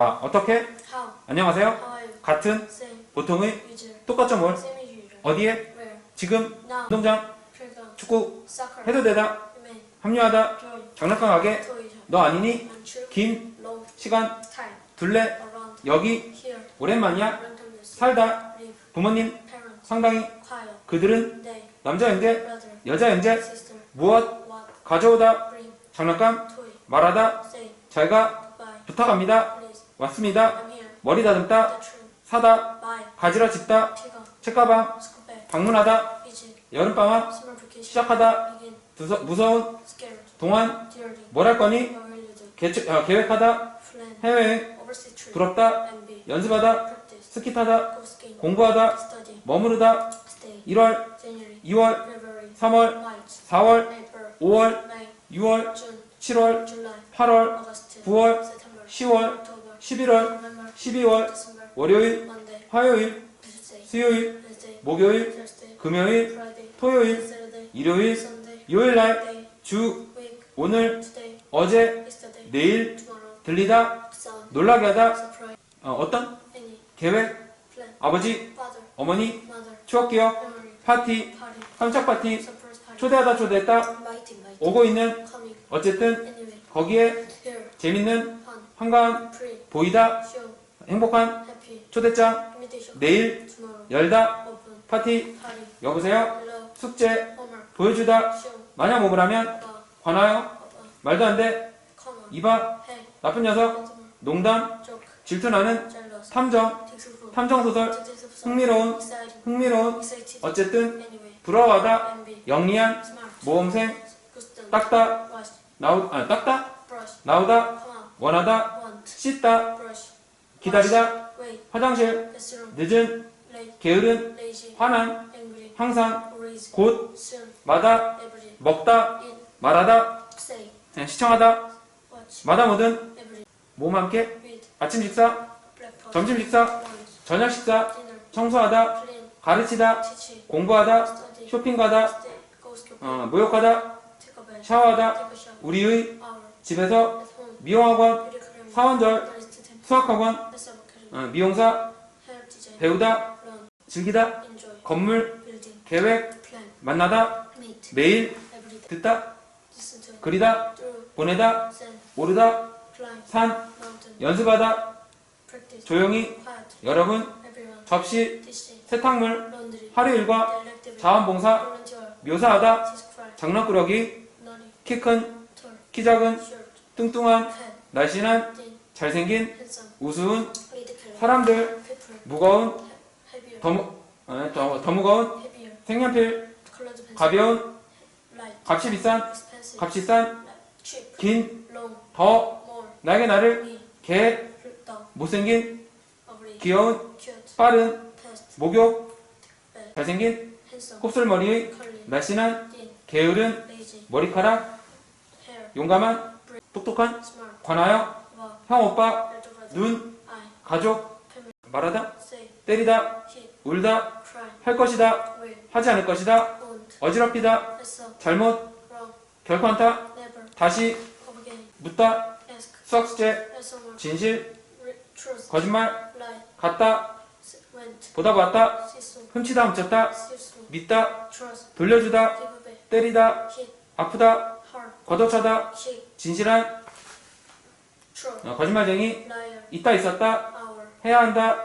아, 어떻게? How? 안녕하세요. How are you? 같은, Same. 보통의, Usual. 똑같죠 뭘? Same as usual. 어디에? Where? 지금, Now. 운동장, Playground. 축구, Soccer. 해도 되다, Remain. 합류하다, Joy. 장난감 가게, Toy. 너 아니니? Untrue. 긴, Long. 시간, Time. 둘레, Around. 여기, Here. 오랜만이야, Randomness. 살다, Live. 부모님, Parent. 상당히, Quiet. 그들은, Day. 남자 형제, Brother. 여자 형제, Sister. 무엇, What? 가져오다, Bring. 장난감, Toy. 말하다, Say. 잘가, Goodbye. 부탁합니다. 왔습니다. 머리 다듬다. 사다. 가지러 집다. 책가방. 방문하다. 여름방학. 시작하다, 무서운. 동안, 할 거니? 어, 계획하다, trip. 부럽다. 연습하다. 스키 타다. 공부하다. 머무르다, Stay. 1월, January. 2월, February. 3월, March. 4월, April. 5월, May. 6월, June. 7월, July. 8월, August. 9월, September. 10월, October. 11월, November. 12월, December. 월요일. 화요일. 수요일. 목요일. 금요일. 토요일. 일요일. 요일날. 주. 오늘. 어제. 내일. 들리다. 놀라게 하다. 어, Any. 계획. 아버지. 어머니, Mother. 추억 기억, Memory. 파티. 깜짝 파티. 초대하다 초대했다. 오고 있는. 어쨌든. 거기에. 재밌는, 한가한, Free. 보이다, Show. 행복한, Happy. 초대장, Invitation. 내일, Tomorrow. 열다, Open. 파티, Party. 여보세요, Hello. 숙제, Homework. 보여주다, Show. 마냥 오브라면, Abba. 관하여, Abba. 말도 안 돼, Come on. 이봐, Hey. 나쁜 녀석, Baltimore. 농담, Joke. 질투나는, Jealous. 탐정, Textbook. 탐정소설, Detective song. 흥미로운, Exciting. 흥미로운, Excited. 어쨌든, Anyway. 부러워하다, MB. 영리한, Smart. 모험생. 닦다, Wash. 나오, 아, 닦다, Brush. 나오다, Come. 원하다. 씻다. 기다리다. 화장실. 늦은. 게으른. 화난. 항상. 곧. 마다. 먹다. 말하다. 네, 시청하다. 마다 Every. 몸 함께. 아침 식사. 점심 식사. 저녁 식사. 청소하다. 가르치다. 공부하다, Study. 쇼핑 가다, Stay. Go skipping. 어, bath. 샤워하다. 우리의. 집에서. 미용학원. 사원절. 수학학원. 어, 미용사. 배우다. 즐기다. 건물. 계획. 만나다. 매일. 듣다. 그리다. 보내다. 오르다. 산. 연습하다. 조용히. 여러분. 접시. 세탁물. 하루 일과. 자원봉사. 묘사하다. 장난꾸러기. 키 큰. 키 작은. 뚱뚱한. 날씬한. 잘생긴. 우스운. 사람들. 무거운. 더, 무- 어, 더, 더 무거운. 색연필. 가벼운. 값이 비싼. 값이 싼, Light. Cheap. 긴, Long. 더, More. 나에게 나를. 개. 못생긴. 귀여운. 빠른. 목욕. 잘생긴. 곱슬머리의, Curly. 날씬한. 게으른. 머리카락. 용감한, 똑똑한. 관하여. 형 오빠. 눈. 가족. 말하다. 때리다. 울다. 할 것이다. 하지 않을 것이다. 어지럽히다. 잘못. 결코 Never. 다시. 묻다. 수학 숙제. 진실. 거짓말. 갔다. 보다 Sisu. 훔치다 훔쳤다. 믿다. 돌려주다. 때리다. 아프다, Shake. 진실한. 어, 거짓말쟁이. 있다 있었다. 해야 한다.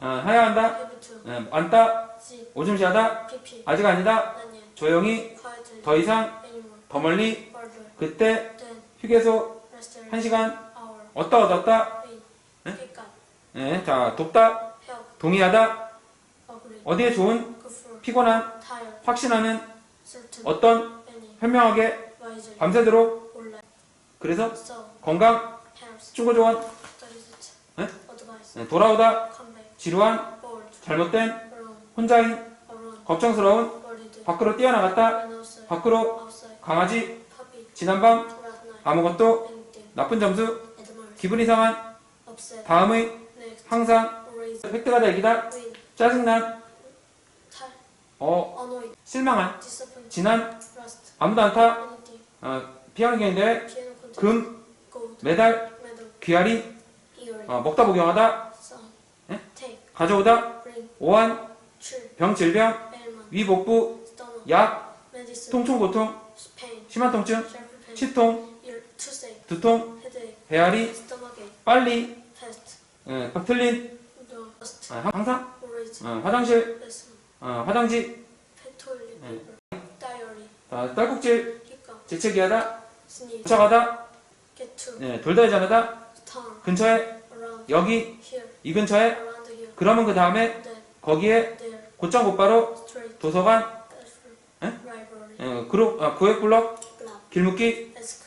어, 해야 한다. 어, 안다. 오줌시하다. 아직 아니다. 조용히. 더 이상. 더 멀리. 그때. 휴게소, Restaurant. 한 시간, Hour. 얻다 얻었다. 네? 예, 자, 돕다. 동의하다. 어디에 좋은. 피곤한. 확신하는. 어떤. 현명하게. 밤새도록, like. 그래서, So. 건강. 충고 조언, is it. 네? 예, 돌아오다. 지루한. 잘못된. 혼자인. 걱정스러운. 밖으로 뛰어나갔다. 밖으로. 강아지. 지난밤. 아무것도. 나쁜 점수. 기분 이상한. 다음의. 항상. 획득하다 Win. 짜증난. 어. 실망한. 지난. 아무도 Anything. 어, 피아노 contest. 금. 메달, hearing. 어, 먹다 복용하다. 예? Take. 가져오다. 오한 True. 병 질병 Ailment. 위복부. 약 Medicine. 통총 고통 Pain. 심한 통증. 치통. 두통. 배앓이. 빨리. 어, 틀린. 어, 항상. 어, 화장실. 어, 화장지 예. 어, 딸꾹질. 재채기 하다 Sneeze. 쫓아가다 Get to. 예, 돌다리 자르다 Tongue. 근처에 Around. 여기 Here. 이 근처에 Around here. 그러면 그 다음에 There. 거기에 There. 곧장 곧바로 Straight. 도서관. 예? Library. 어, 그룹 어, 고액 블럭 Block. 길묶기 Ask.